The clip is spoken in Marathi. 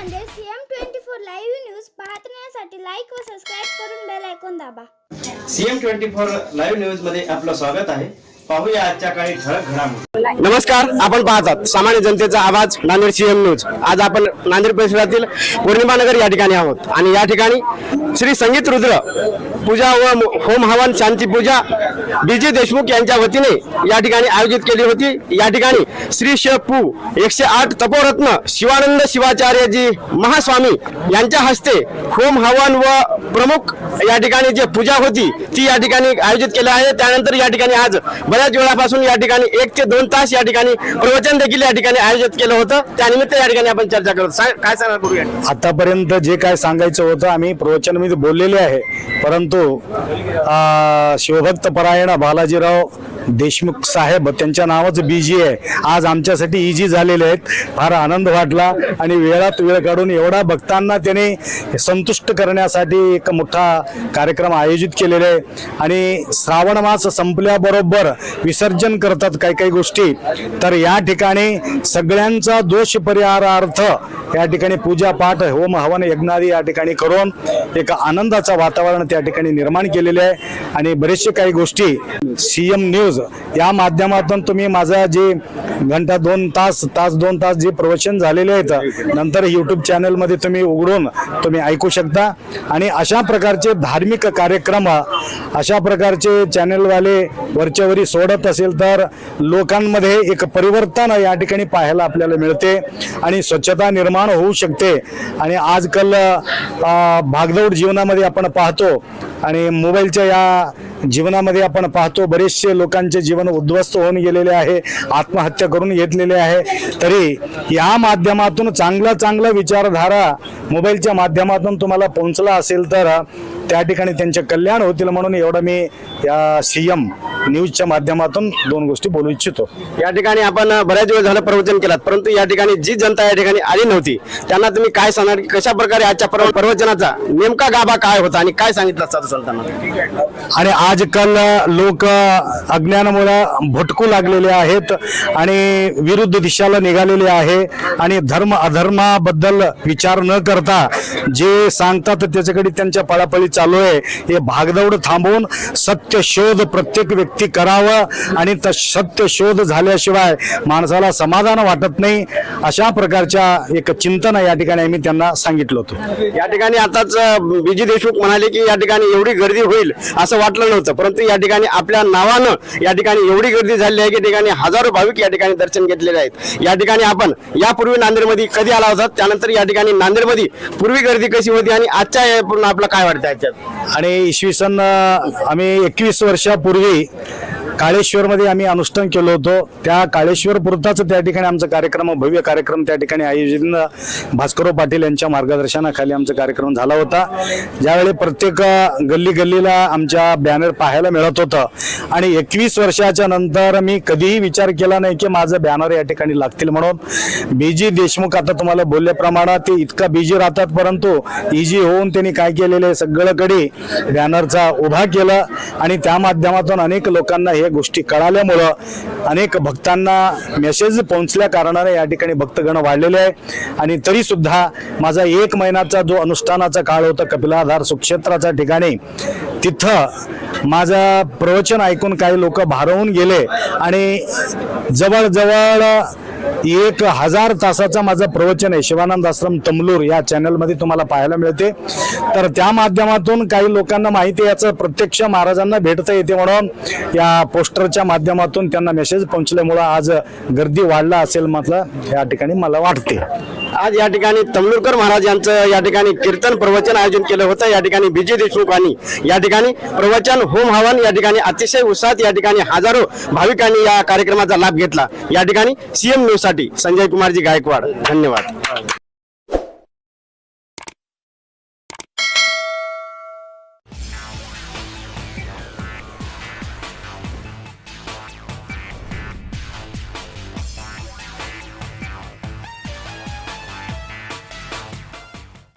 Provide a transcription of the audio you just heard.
Nanded CM twenty four live news पाहण्यासाठी लाईक व सबस्क्राईब करून बेल ऐकून दाबा. सीएम ट्वेंटी फोर लाईव्ह न्यूजमध्ये आपलं स्वागत आहे. पाहूया आजच्या काही ठळक घडामोडी. नमस्कार आपण पाहतात सामान्य जनतेचा आवाज नांदेड सीएम न्यूज आज आपण नांदेड परिसरातील पौर्णिमा नगर या ठिकाणी आहोत. आणि या ठिकाणी श्री संगीत रुद्र पूजा व होम हवन शांती पूजा बीजे देशमुख यांच्या वतीने या ठिकाणी आयोजित केली होती. या ठिकाणी श्री श पू एकशे आठ तपोरत्न शिवानंद शिवाचार्यजी महास्वामी यांच्या हस्ते होम हवन व प्रमुख या ठिकाणी जे पूजा होती ती या ठिकाणी आयोजित केलं आहे. त्यानंतर या ठिकाणी आज बऱ्याच वेळापासून या ठिकाणी एक ते दोन तास या ठिकाणी प्रवचन देखील या ठिकाणी आयोजित केलं होतं. त्यानिमित्त या ठिकाणी आपण चर्चा करतो काय सांगणार करूया आतापर्यंत जे काय सांगायचं होतं आम्ही प्रवचनमध्ये बोललेले आहे. परंतु शिवभक्त परायण बालाजीराव देशमुख साहेब त्यांच्या नावाचं बीजी आहे. आज आमच्यासाठी इजी झालेले आहेत. फार आनंद वाटला आणि वेळात वेळ काढून एवढा भक्तांना त्याने संतुष्ट करण्यासाठी एक मोठा कार्यक्रम आयोजित केलेला आहे. आणि श्रावण मास संपल्याबरोबर विसर्जन करतात काही काही गोष्टी. तर या ठिकाणी सगळ्यांचा दोष परिहारार्थ या ठिकाणी पूजा पाठ होम हवन यज्ञादी या ठिकाणी करून एक आनंदाचं वातावरण त्या ठिकाणी निर्माण केलेले आहे. आणि बरेचसे काही गोष्टी सीएम न्यूज या माध्यमातून तुम्ही माझा जे घंटा दोन तास तास दोन तास जे प्रवचन झालेले आहेत नंतर युट्यूब चॅनलमध्ये तुम्ही उघडून तुम्ही ऐकू शकता. आणि अशा प्रकारचे धार्मिक कार्यक्रम अशा प्रकारचे चॅनलवाले वरच्यावरी सोडत असेल तर लोकांमध्ये एक परिवर्तन या ठिकाणी पाहायला आपल्याला मिळते आणि स्वच्छता निर्माण होऊ शकते. आणि आजकाल भागदौड जीवनामध्ये आपण पाहतो आणि मोबाईलच्या या जीवनामध्ये आपण पाहतो बरेचसे लोकांचे जीवन उद्ध्वस्त होऊन गेलेले आहे आत्महत्या करून घेतलेले आहे. तरी या माध्यमातून चांगला चांगला विचारधारा मोबाईलच्या माध्यमातून तुम्हाला पोहोचला असेल तर त्या ठिकाणी त्यांचे कल्याण होतील म्हणून एवढं मी या सीएम न्यूजच्या माध्यमातून दोन गोष्टी बोलू इच्छितो. या ठिकाणी आपण बऱ्याच वेळ झालं प्रवचन केलं परंतु या ठिकाणी जी जनता या ठिकाणी आली नव्हती त्यांना तुम्ही काय सांगणार? की कशा प्रकारे आजच्या प्रव- प्रवचनाचा नेमका गाभा काय होता आणि काय सांगितलं साधू संतांना आणि आजकाल लोक अज्ञानामुळे भटकू लागलेले आहेत आणि विरुद्ध दिशाला निघालेले आहे आणि धर्म अधर्माबद्दल विचार न करता जे सांगतात त्याच्याकडे त्यांच्या पळापळी चालू आहे. हे भागदौड थांबवून सत्य शोध प्रत्येक व्यक्ती करावं आणि त सत्य शोध झाल्याशिवाय माणसाला समाधान वाटत नाही अशा प्रकारच्या एक चिंतन या ठिकाणी आम्ही त्यांना सांगितलं होतं. या ठिकाणी आताच विजय देशमुख म्हणाले की या ठिकाणी एवढी गर्दी होईल असं वाटलं नव्हतं. परंतु या ठिकाणी आपल्या नावानं या ठिकाणी एवढी गर्दी झाली आहे की ठिकाणी हजारो भाविक या ठिकाणी दर्शन घेतलेले आहेत. या ठिकाणी आपण यापूर्वी नांदेडमध्ये कधी आला होता? त्यानंतर या ठिकाणी नांदेडमध्ये पूर्वी गर्दी कशी होती आणि आजच्या पूर्ण आपलं काय वाटतं याच्यात? आणि इसवी सन आम्ही एकवीस वर्षापूर्वी काळेश्वरमध्ये आम्ही अनुष्ठान केलं होतं. त्या काळेश्वर पुरताच त्या ठिकाणी आमचा कार्यक्रम भव्य कार्यक्रम त्या ठिकाणी आयोजित भास्करराव पाटील यांच्या मार्गदर्शनाखाली आमचा कार्यक्रम झाला होता. ज्यावेळी प्रत्येक गल्ली गल्लीला आमच्या बॅनर पाहायला मिळत होतं. आणि एकवीस वर्षाच्या नंतर मी कधीही विचार केला नाही की माझं बॅनर या ठिकाणी लागतील म्हणून. बीजी देशमुख आता तुम्हाला बोलल्याप्रमाणे ते इतका बिजी राहतात परंतु इजी होऊन त्यांनी काय केलेलं आहे सगळीकडे बॅनरचा उभा केला. आणि त्या माध्यमातून अनेक लोकांना हे गोष्टी कळाल्यामुळं अनेक भक्तांना मेसेज पोहोचल्या कारणाने या ठिकाणी भक्तगण वाढलेले आहे आणि तरी सुद्धा माझा एक महिन्याचा जो अनुष्ठानाचा काळ होता कपिलाधार सुक्षेत्राच्या ठिकाणी तिथं माझं प्रवचन ऐकून काही लोक भारवून गेले आणि जवळजवळ एक हजार तासाचं माझं प्रवचन आहे. शिवानंद आश्रम तमलूर या चॅनलमध्ये तुम्हाला पाहायला मिळते. तर त्या माध्यमातून काही लोकांना माहिती याचं प्रत्यक्ष महाराजांना भेटता येते म्हणून या पोस्टरच्या माध्यमातून त्यांना मेसेज पोहोचल्यामुळं आज गर्दी वाढला असेल म्हटलं या ठिकाणी मला वाटते. आज या ठिकाणी तमलुरकर महाराज यांचं या ठिकाणी कीर्तन प्रवचन आयोजन केलं होतं. या ठिकाणी विजय आणि या ठिकाणी प्रवचन होम हवन या ठिकाणी अतिशय उत्साहात या ठिकाणी हजारो भाविकांनी या कार्यक्रमाचा लाभ घेतला. या ठिकाणी सीएम न्यूज साठी संजय कुमारजी गायकवाड. धन्यवाद.